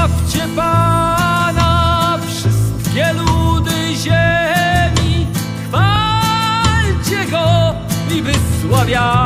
Sławcie Pana wszystkie ludy ziemi, chwalcie Go i wysławiajcie.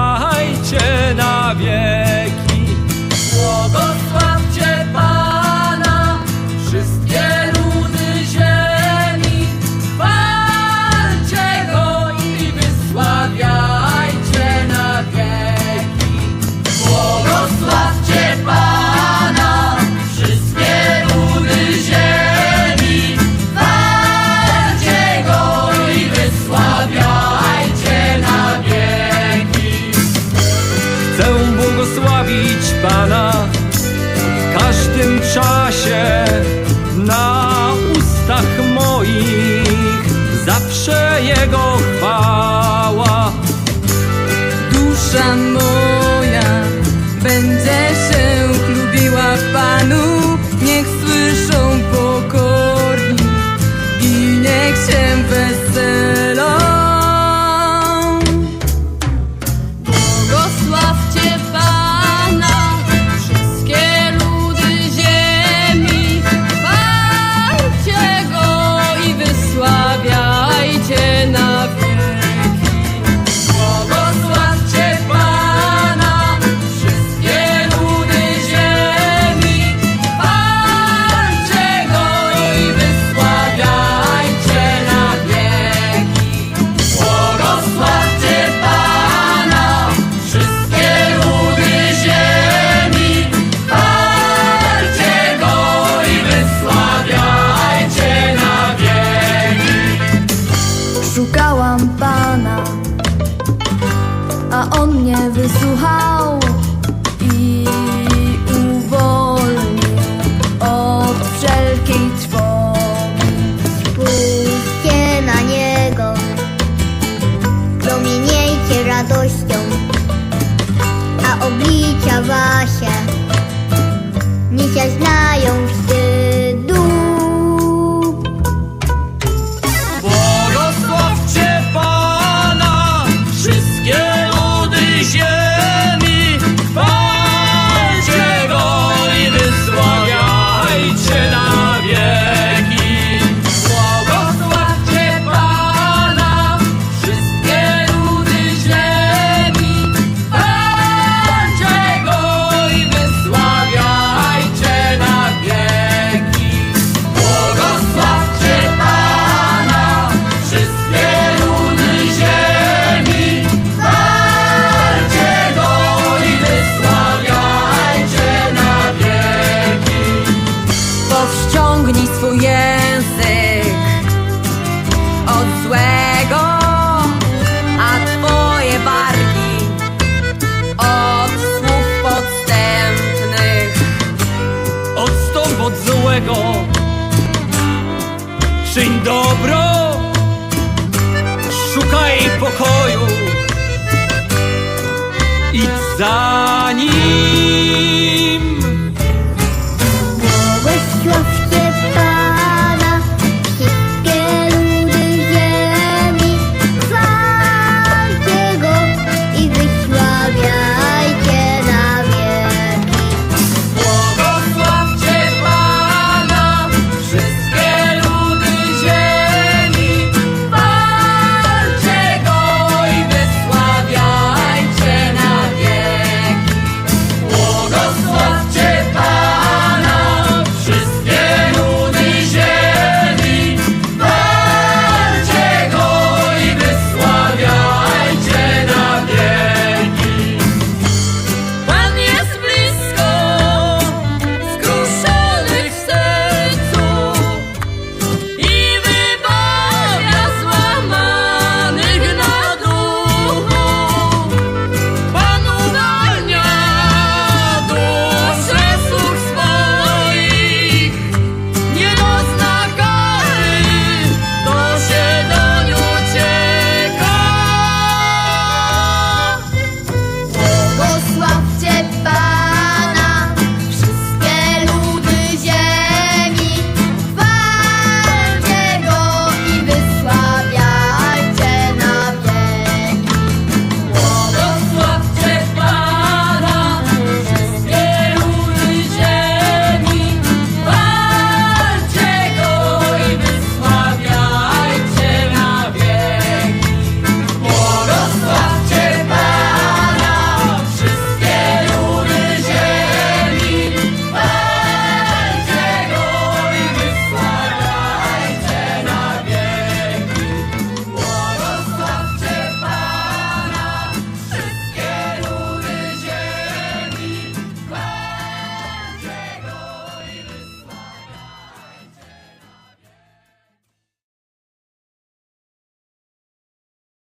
zawsze Jego chwała. Dusza moja. a on mnie wysłuchał. rozciągnij swój język od złego, a twoje wargi od słów podstępnych. Odstąp od złego, czyń dobro, szukaj pokoju, i za.